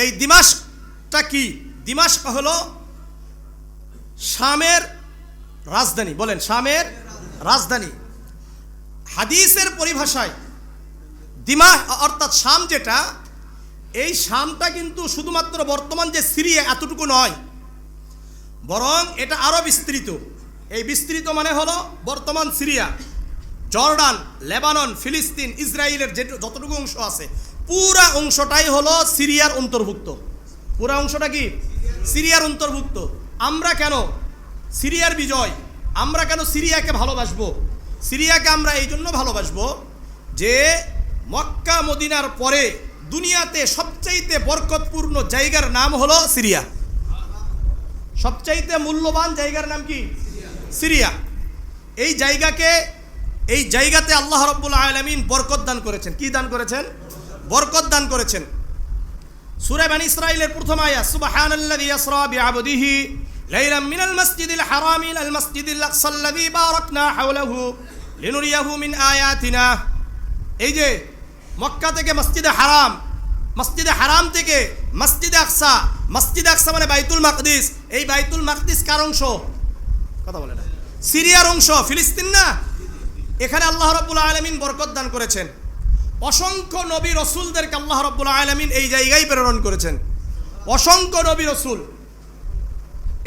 এই দিমাশটা কি? দিমাশক হল শামের রাজধানী। বলেন, শামের রাজধানী। হাদিসের পরিভাষায় দিমা অর্থাৎ শাম যেটা, এই শামটা কিন্তু শুধুমাত্র বর্তমান যে সিরিয়া এতটুকু নয়, বরং এটা আরও বিস্তৃত। এই বিস্তৃত মানে হলো বর্তমান সিরিয়া, জর্ডান, লেবানন, ফিলিস্তিন, ইসরায়েলের যে যতটুকু অংশ আছে। পুরা অংশটাই হলো সিরিয়ার অন্তর্ভুক্ত। পুরা অংশটা কি? সিরিয়ার অন্তর্ভুক্ত। আমরা কেন সিরিয়ার বিজয়? আমরা কেন সিরিয়াকে ভালোবাসবো? সিরিয়াকে আমরা এই জন্য ভালোবাসবো যে মক্কা, মদিনার পরে দুনিয়াতে সবচাইতে বরকতপূর্ণ জায়গার নাম হলো সিরিয়া। সবচাইতে মূল্যবান জায়গার নাম কি? সিরিয়া। এই জায়গাকে, এই জায়গাতে আল্লাহ রব্বুল আলমিন বরকত দান করেছেন। কি দান করেছেন? বরকত দান করেছেন। সূরা বানী ইসরাইলের প্রথম আয়াত, সুবহানাল্লাযী ইয়াসরা বিআবদিহি লাইলাম মিনাল মাসজিদিল হারামি ইলাল মাসজিদিল আকসাল্লাযী বারাকনা হাওলাহু লিনুরিয়াহু মিন আয়াতিনা। এই যে মক্কা থেকে মসজিদে হারাম মসজিদে হারাম থেকে মসজিদে আকসা মসজিদে আকসা মানে বাইতুল মাকদিস। এই বাইতুল মাকদিস কার অংশ? কথা বলে না। সিরিয়ার অংশ, ফিলিস্তিন না? এখানে আল্লাহ রব্বুল আলমিন বরকত দান করেছেন। অসংখ্য নবী রসুলদেরকে আল্লাহ রব্বুল আলমিন এই জায়গায় প্রেরণ করেছেন। অসংখ্য নবী রসুল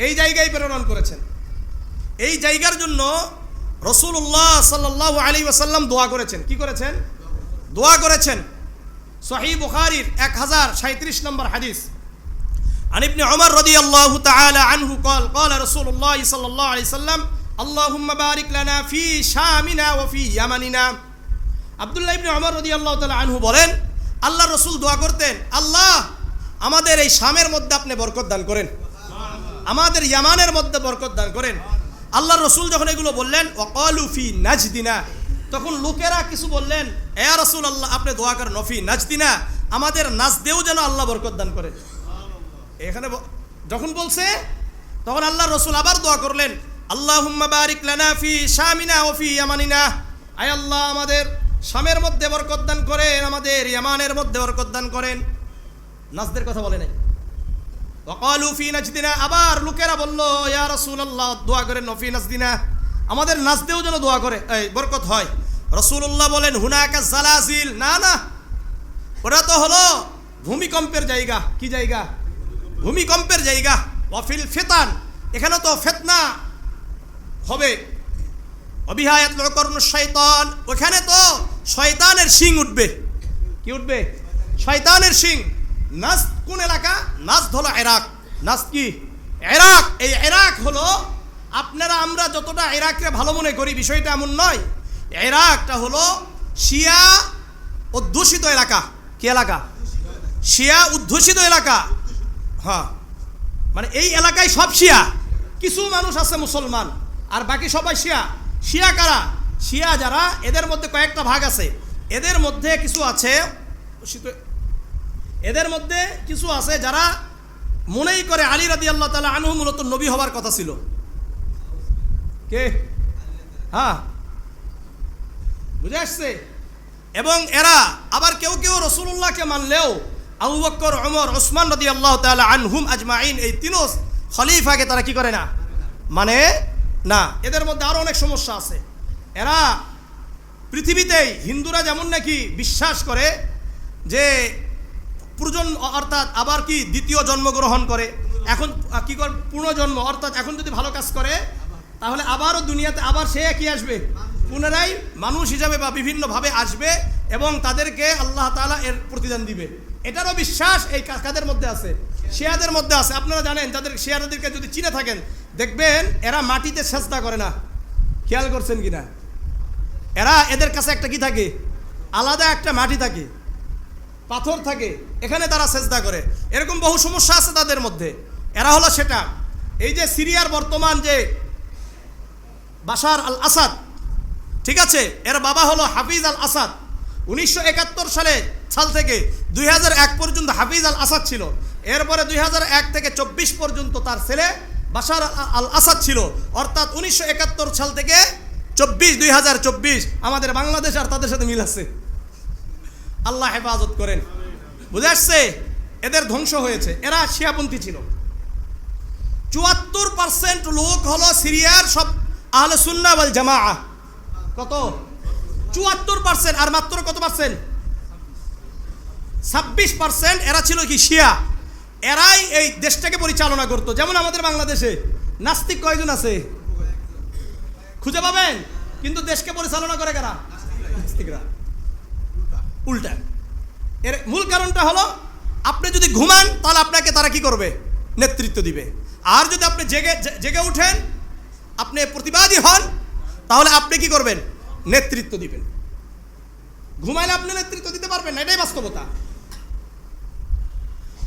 এই জায়গায় প্রেরণ করেছেন। এই জায়গার জন্য রসুল্লাহ সাল্লাহ আলী ওসাল্লাম দোয়া করেছেন। কি করেছেন? দোয়া করেছেন। সহি বুখারির এক হাজার সাঁত্রিশ নম্বর হাদিস। আনিবনে অমর রদি আল্লাহ তালা আনহু কল কল রসুল্লাহ সাল্লাহ আলি সাল্লাম আল্লাহ বারিক লানা ফি শামিনা ও ফি ইয়ামানিনা। আব্দুল্লাহ ইবনে ওমর রাদিয়াল্লাহু তাআলা আনহু বলেন, আল্লাহ রসুল দোয়া করতেন, আল্লাহ, আমাদের এই শামের মধ্যে আপনি বরকত দান করেন। আমাদের ইয়ামানের মধ্যে বরকত দান করেন। আল্লাহ রসুল যখন এগুলো বললেন, ওয়াকালু ফি নাজদিনা, তখন লোকেরা কিছু বললেন, এ রসুল আল্লাহ আপনি দোয়া করেন নফি নাজদিনা, আমাদের নাজদেও যেন আল্লাহ বরকত দান করে। এখানে যখন বলছে, তখন আল্লাহ রসুল আবার দোয়া করলেন আল্লাহ বারিক লানা ফি শামিনা ও ফি ইয়ামানিনা। আয় আল্লাহ, আমাদের শামের মধ্যে বরকত দান করেন, আমাদের ইয়ামানের মধ্যে বরকত দান করেন। নাজদের কথা বলে নাই। ফি নাজদিনা, আবার লোকেরা বলল, ইয়া রাসূলুল্লাহ, দোয়া করেন নফি নাজদিনা। আমাদের নাজদেও যেন দোয়া করে, এই, বরকত হয়। রসুল্লাহ বলেন, হুনাকা জালাজিল। না না। ওটা তো হলো ভূমিকম্পের জায়গা। কি জায়গা? ভূমিকম্পের জায়গা। ওয়াফিল ফেতান। এখানে তো ফেতনা হবে। অবিহায়াত শয়তান। ওখানে তো শয়তানের শিং উঠবে। কি উঠবে? শয়তানের শিং। নাস কোন এলাকা? নাস হলো এরাক। নাস কি? এরাক। এই এরাক হলো, আপনারা, আমরা যতটা এরাককে ভালো মনে করি, বিষয়টা এমন নয়। এরাকটা হলো শিয়া অধ্যুষিত এলাকা। কি এলাকা? শিয়া উদ্ধুষিত এলাকা। হ্যাঁ। মানে এই এলাকায় সব শিয়া। কিছু মানুষ আছে মুসলমান, আর বাকি সবাই শিয়া। শিয়া কারা? শিয়া যারা, এদের মধ্যে কয়েকটা ভাগ আছে। এদের মধ্যে কিছু আছে এদের মধ্যে কিছু আছে যারা মনেই করে আলী রাদি আল্লাহ তালা আনহু মূলত নবী হবার কথা ছিল। কে? হ্যাঁ। বুঝে আসছে? এবং এরা আবার কেউ কেউ রসুল্লাহকে মানলেও আবু বক্কর ওমর ওসমান রদি আল্লাহ তালা আনহুম আজমাইন এই তিনো খলিফাকে তারা কি করে না? মানে না। এদের মধ্যে আরও অনেক সমস্যা আছে। এরা পৃথিবীতেই হিন্দুরা যেমন নাকি বিশ্বাস করে যে প্রজন অর্থাৎ আবার কি দ্বিতীয় জন্মগ্রহণ করে, এখন কি কর, পুনর্জন্ম অর্থাৎ এখন যদি ভালো কাজ করে, তাহলে আবারও দুনিয়াতে আবার সে একই আসবে। পুনরায় মানুষ হিসাবে বা বিভিন্নভাবে আসবে এবং তাদেরকে আল্লাহ তাআলা এর প্রতিদান দিবে। এটারও বিশ্বাস এই কাদের মধ্যে আছে? শেয়াদের মধ্যে আছে। আপনারা জানেন, যাদের শেয়ারদেরকে যদি চিনে থাকেন, দেখবেন এরা মাটিতে সেজদা করে না। খেয়াল করছেন কিনা? এরা এদের কাছে একটা কি থাকে? আলাদা একটা মাটি থাকে, পাথর থাকে, এখানে তারা সেজদা করে। এরকম বহু সমস্যা আছে তাদের মধ্যে। এরা হলো সেটা। এই যে সিরিয়ার বর্তমান যে বাশার আল আসাদ ঠিক আছে? এর বাবা হলো হাফিজ আল আসাদ উনিশশো একাত্তর সালে সাল থেকে দুই হাজার এক পর্যন্ত হাফিজ আল আসাদ ছিল। এরপরে দুই হাজার এক থেকে চব্বিশ পর্যন্ত তার ছেলে আল- আল আসাদ ছিল। অর্থাৎ উনিশশো একাত্তর সাল থেকে চব্বিশ, দুই হাজার চব্বিশ, আমাদের বাংলাদেশ আর তাদের সাথে মিল আছে। আল্লাহ হেফাজত করেন। বুঝে আসছে? এদের ধ্বংস হয়েছে। এরা শিয়াপন্থী ছিল। চুয়াত্তর পার্সেন্ট লোক হলো সিরিয়ার সব আহলে সুন্না বল জামা কত? চুয়াত্তর পার্সেন্ট আর মাত্র কত পার্সেন্ট ছাব্বিশ পার্সেন্ট এরা ছিল কি শিয়া। এরাই এই দেশটাকে পরিচালনা করতো। যেমন আমাদের বাংলাদেশে। নাস্তিক কয়জন আছে? খুঁজে পাবেন? কিন্তু দেশকে পরিচালনা করে কারা? উল্টা। এর মূল কারণটা হলো, আপনি যদি ঘুমান, তাহলে আপনাকে তারা কি করবে? নেতৃত্ব দিবে। আর যদি আপনি জেগে জেগে উঠেন আপনি প্রতিবাদী হন, তাহলে আপনি কি করবেন? নেতৃত্ব দিবেন। ঘুমাইলে আপনি নেতৃত্ব দিতে পারবেন না, এটাই বাস্তবতা।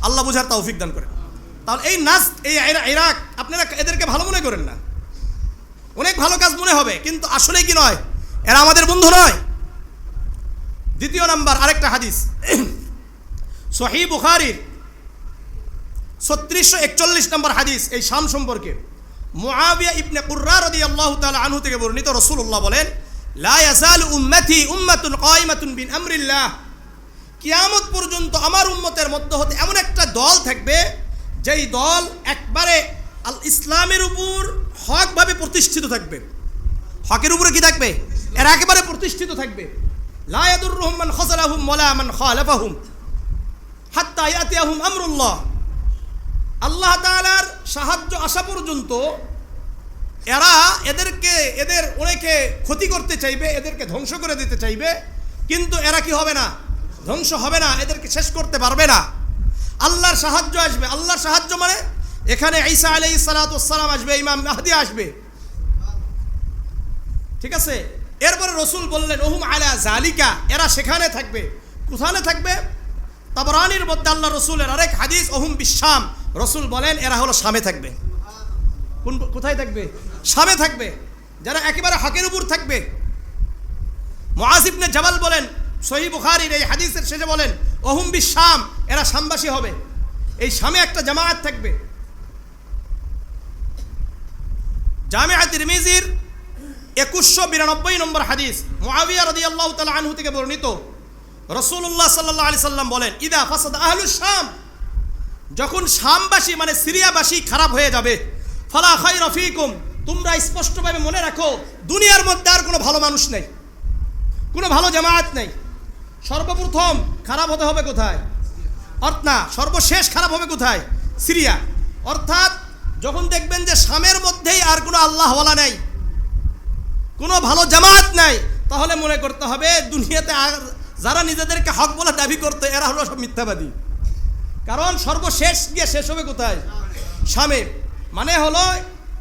আল্লাহ বুঝার তৌফিক দান করেন। তাহলে এই নাচ এই ইরা- ইরাক, আপনারা এদেরকে ভালো মনে করেন না। অনেক ভালো কাজ মনে হবে, কিন্তু আসলে কি নয়? এরা আমাদের বন্ধু নয়। দ্বিতীয় নাম্বার, আরেকটা হাদিস। সহি বুখারির ছত্রিশশো একচল্লিশ নম্বর হাদিস এই শাম সম্পর্কে। মুআবিয়া ইবনে কুর্রা রাদিয়াল্লাহু তাআলা আনহু থেকে বর্ণিত রাসূলুল্লাহ বলেন, লা ইয়াজালু উম্মতি উম্মাতুন কায়মাতুন বিন আমরিল্লাহ। কিয়ামত পর্যন্ত আমার উম্মতের মধ্য হতে এমন একটা দল থাকবে, যেই দল একবারে আল ইসলামের উপর হকভাবে প্রতিষ্ঠিত থাকবে। হকের উপরে কি থাকবে? এরা একেবারে প্রতিষ্ঠিত থাকবে। লা ইয়াদুররুহুম মান খাযালাহুম ওয়ালা মান খালাফাহুম হাত্তা ইয়াতিয়াহুম আমরুল্লাহ। আল্লাহ তাআলার সাহায্য আসা পর্যন্ত এরা এদেরকে, এদের অনেকে ক্ষতি করতে চাইবে, এদেরকে ধ্বংস করে দিতে চাইবে, কিন্তু এরা কি হবে না? ধ্বংস হবে না, এদেরকে শেষ করতে পারবে না। আল্লাহর সাহায্য আসবে। আল্লাহর সাহায্য মানে এখানে ঈসা আলাইহিস সালাম আসবে, ইমাম মাহদি আসবে। ঠিক আছে? এরপরে রসুল বললেন, ওহুম আলা জালিকা এরা সেখানে থাকবে। কোথানে থাকবে? তাবরানির মধ্যে আল্লাহ রসুলের আরেক হাদিস, ওহুম বিশ্বাম রসুল বলেন, এরা হলো শামে থাকবে। কোন, কোথায় থাকবে? সামে থাকবে। যারা একেবারে হকের উপর থাকবে। মুআজিবনে জাবাল বলেন সহি বুখারীর এই হাদিসের শেষে বলেন, ওহুম বিশ্বাম এরা শামবাসী হবে। এই শামে একটা জামায়াত থাকবে। জামিয়া তিরমিজির একুশশো বিরানব্বই নম্বর হাদিস। মুআবিয়া রাদিয়াল্লাহু তাআলা আনহু থেকে বর্ণিত। রসুল্লাহ সাল্লাহ আলি সাল্লাম বলেন, ইদা ফাসাদ আহলু শাম যখন শামবাসী মানে সিরিয়াবাসী খারাপ হয়ে যাবে, ফালা খাই রফিকুম তোমরা স্পষ্টভাবে মনে রাখো, দুনিয়ার মধ্যে আর কোনো ভালো মানুষ নেই, কোনো ভালো জামায়াত নেই। সর্বপ্রথম খারাপ হতে হবে কোথায়? অর্থ না, সর্বশেষ খারাপ হবে কোথায়? সিরিয়া। অর্থাৎ যখন দেখবেন যে শামের মধ্যেই আর কোনো আল্লাহওয়ালা নেই, কোনো ভালো জামাত নাই, তাহলে মনে করতে হবে দুনিয়াতে আর যারা নিজেদেরকে হক বলে দাবি করতো, এরা হলো সব মিথ্যাবাদী। কারণ সর্বশেষ গিয়ে শেষ হবে কোথায়? শামে। মানে হলো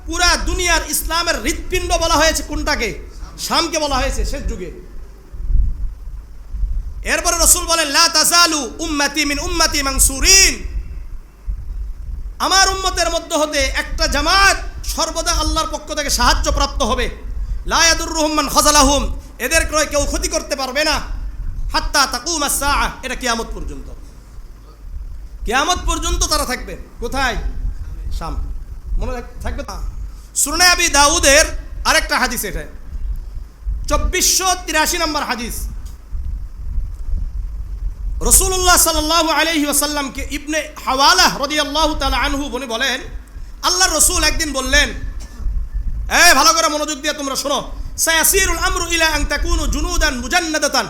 পুরা দুনিয়ার ইসলামের হৃৎপিণ্ড বলা হয়েছে কোনটাকে? শামকে বলা হয়েছে শেষ যুগে। এরপরে রসুল বলেন, লা তাজালু উম্মাতি মিন উম্মাতি মানসুরিন। আমার উম্মতের মধ্য হতে একটা জামাত সর্বদা আল্লাহর পক্ষ থেকে সাহায্য প্রাপ্ত হবে লায়াদুর রহমান খজালাহুম এদের ক্রয় কেউ ক্ষতি করতে পারবে না। হাত্তা তাকুম আস-সাআহ এটা কেয়ামত পর্যন্ত। কেয়ামত পর্যন্ত তারা থাকবে। কোথায়? শাম। মনে থাকবে সুরনে আবি দাউদের আরেকটা হাদিস এটা। চব্বিশশো তিরাশি নম্বর হাদিস। রসুল্লাহ সাল্লাহ আলহি ওসাল্লামকে ইবনে হাওয়ালা রদিয়াল্লাহ তালা আনহু বলে বলেন আল্লাহ রসুল একদিন বললেন, এ, ভালো করে মনোযোগ দিয়ে তোমরা শোনো। সায়াসিরুল আমরু ইলা আন তাকুনু জুনুদান মুজান্নাদাতান।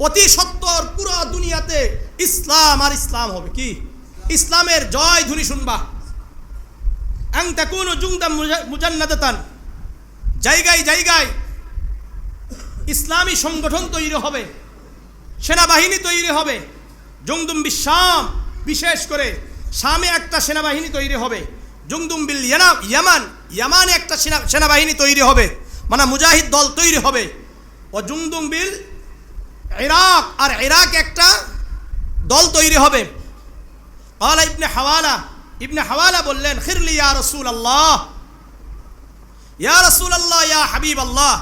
অতি সত্তর পুরো দুনিয়াতে ইসলাম আর ইসলাম হবে কি? ইসলামের জয় ধ্বনি শুনবা। আং তাকুনু জুংদাম মুজান্নাদাতান। জায়গায় জায়গায় ইসলামী সংগঠন তৈরি হবে। সেনাবাহিনী তৈরি হবে। জংদুম বিশ্বাম বিশেষ করে শামে একটা সেনাবাহিনী তৈরি হবে। জংদুম বিল ইয়ামান, ইয়ামানে একটা সেনা, সেনাবাহিনী তৈরি হবে। মানে মুজাহিদ দল তৈরি হবে। ও জুংদুম বিল ইরাক, আর ইরাক একটা দল তৈরি হবে। আলা ইবনে হাওয়ালা ইবনে হাওয়ালা বললেন, খিরলি ইয়া রসুল আল্লাহ ইয়া রসুল আল্লাহ ইয়া হাবিব আল্লাহ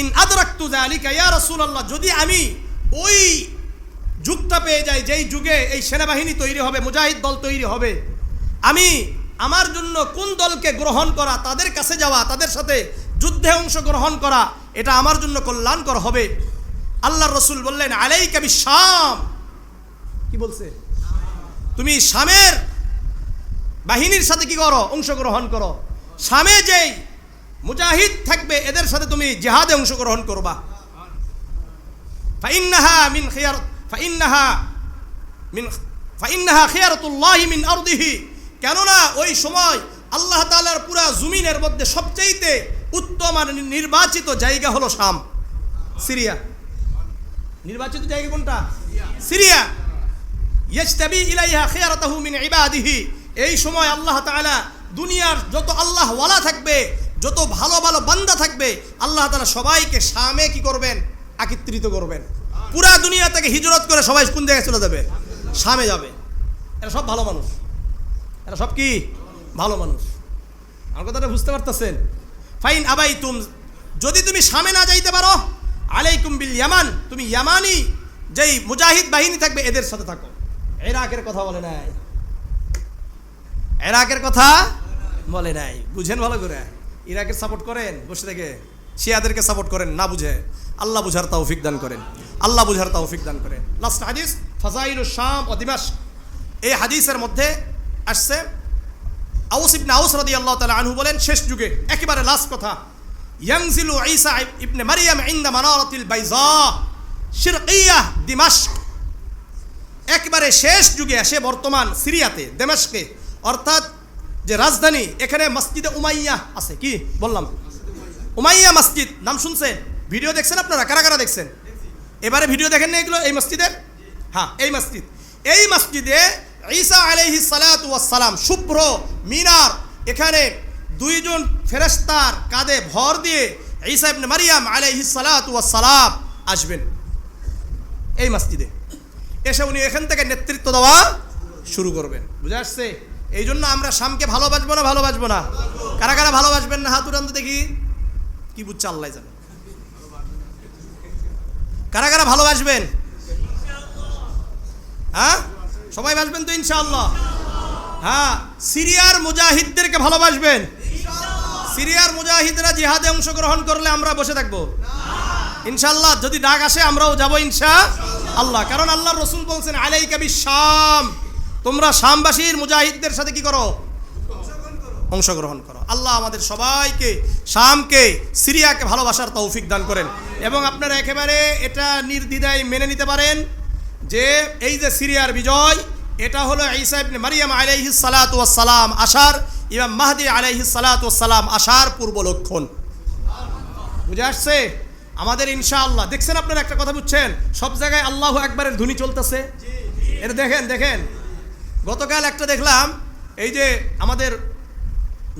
ইন আদরাক্তু যালিকা, ইয়া রাসূলুল্লাহ, যদি আমি ওই যুগটা পেয়ে যাই, যেই যুগে এই সেনাবাহিনী তৈরি হবে, মুজাহিদ দল তৈরি হবে, আমি আমার জন্য কোন দলকে গ্রহণ করা, তাদের কাছে যাওয়া, তাদের সাথে যুদ্ধে অংশগ্রহণ করা, এটা আমার জন্য কল্যাণকর হবে। আল্লাহ রসুল বললেন, আলাইকা শাম কি বলছে? তুমি শামের বাহিনীর সাথে কি করো? অংশগ্রহণ করো। শামে যেই মুজাহিদ থাকবে, এদের সাথে তুমি জিহাদে অংশগ্রহণ করবা। ফাইন্নাহা মিন খিয়ার ফাইন্নাহা মিন ফাইন্নাহা খিয়ারতুল্লাহি মিন আরদিহি। কেননা ওই সময় আল্লাহ তাআলার পুরা জমিনের মধ্যে সবচেয়েতে উত্তম আর নির্বাচিত জায়গা হলো শাম, সিরিয়া। নির্বাচিত জায়গা কোনটা? সিরিয়া। ইয়েজতাবি ইলাইহা খিয়ারাতাহু মিন ইবাদিহি। এই সময় আল্লাহ তাআলা দুনিয়ার যত আল্লাহ ওয়ালা থাকবে যত ভালো ভালো বান্দা থাকবে, আল্লাহ তাআলা সবাইকে শামে কি করবেন? একত্রিত করবেন। পুরা দুনিয়া থেকে হিজরত করে সবাই কোন জায়গায় চলে যাবে? সামে যাবে। এরা সব ভালো মানুষ। এরা সব কি? ভালো মানুষ। আমার কথাটা বুঝতে পারতেছেন? ফাইন আবাই তুম যদি তুমি সামে না যাইতে পারো, আলাইকুম বিল ইয়ামান, তুমি ইয়ামানি যেই মুজাহিদ বাহিনী থাকবে, এদের সাথে থাকো। এরাকের কথা বলে নাই। এরাকের কথা বলে নাই। বুঝেন ভালো করে। ইরাকের সাপোর্ট করেন বসে থেকে শিয়াদেরকে সাপোর্ট করেন, না বুঝে, আল্লাহ বুঝার তৌফিক দান করেন। আল্লাহ বুঝার তৌফিক দান করেন। লাস্ট হাদিস ফাজাইল শাম ও দিমাস এই হাদিসের মধ্যে আসছে, আউস ইবনে আউস আল্লাহ তালা আনহু বলেন, শেষ যুগে, একেবারে লাস্ট কথা ইয়ানজিলু ঈসা ইবনে মারইয়াম ইনদা মানারাতিল বাইজা শিরকিয়াহ দিমাশক। একবারে শেষ যুগে এসে বর্তমান সিরিয়াতে, দেমাশকে, অর্থাৎ যে রাজধানী, এখানে মসজিদে উমাইয়া আছে, কি বললাম? উমাইয়া মসজিদ, নাম শুনছেন? ভিডিও দেখছেন আপনারা? কারা কারা দেখছেন? এবারে ভিডিও দেখেন না এগুলো? এই মসজিদের? হ্যাঁ এই মসজিদ। এই মসজিদে ঈসা আলাইহি সালাতু সালাম শুভ্র, মিনার, এখানে দুইজন ফেরেশতার কাঁধে ভর দিয়ে ঈসা ইবনে মারিয়াম আলাইহি সালাতু সালাম আসবেন এই মসজিদে। এসে উনি এখান থেকে নেতৃত্ব দেওয়া শুরু করবেন। বুঝে আসছে? এই জন্য আমরা শামকে ভালোবাসবো না ভালোবাসবো না? কারা কারা ভালোবাসবেন না? হাত উঠান তো দেখি। কি বুঝছে আল্লাহ জানে। কারা কারা ভালোবাসবেন? হ্যাঁ? সবাই বাসবেন তো ইনশাআল্লাহ? হ্যাঁ সিরিয়ার মুজাহিদদেরকে ভালোবাসবেন। সিরিয়ার মুজাহিদরা জিহাদে অংশগ্রহণ করলে আমরা বসে থাকব। ইনশাল্লাহ যদি ডাক আসে আমরাও যাব ইনশা আল্লাহ। কারণ আল্লাহ রসুল বলছেন আলাই কবি শাম তোমরা শামবাসীর মুজাহিদদের সাথে কি করো? অংশগ্রহণ করো। আল্লাহ আমাদের সবাইকে, শামকে, সিরিয়াকে ভালোবাসার তৌফিক দান করেন। এবং আপনারা একেবারে এটা নির্দ্বিধায় মেনে নিতে পারেন যে এই যে সিরিয়ার বিজয়, এটা হলো ঈসা ইবনে মারিয়াম আলাইহিস সালাতু সালাম আশার ইমাম মাহদি আলাইহিস সালাতু সালাম আশার পূর্ব লক্ষণ। বুঝে আসছে? আমাদের ইনশাআল্লাহ। দেখছেন আপনারা একটা কথা বুঝছেন? সব জায়গায় আল্লাহ একবারের ধ্বনি চলতেছে। এটা দেখেন দেখেন। গতকাল একটা দেখলাম, এই যে আমাদের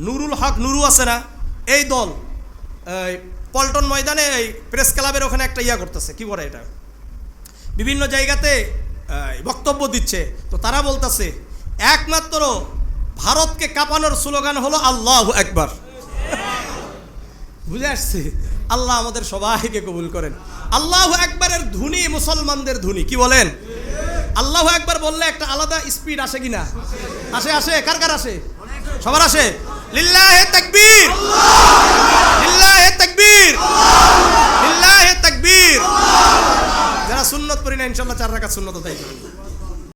নুরুল হক নুরু আছে না, এই দল পল্টন ময়দানে এই প্রেস ক্লাবের ওখানে একটা ইয়া করতেছে, কি করে এটা? বিভিন্ন জায়গাতে বক্তব্য দিচ্ছে। তো তারা বলতেছে, একমাত্র ভারতকে কাঁপানোর স্লোগান হলো আল্লাহ একবার বুঝে আসছি? আল্লাহ আমাদের সবাইকে কবুল করেন। আল্লাহ একবারের ধুনি মুসলমানদের ধুনি কি বলেন? আল্লাহ একবার বললে একটা আলাদা স্পিড আসে কিনা? আসে আসে, কার কার আসে? সবার আসে? লিল্লাহে তাকবীর। লিল্লাহে তাকবীর। লিল্লাহে তাকবীর। যারা সুন্নত পড়ি না, ইনশাআল্লাহ চার রাখা সুন্নত তাই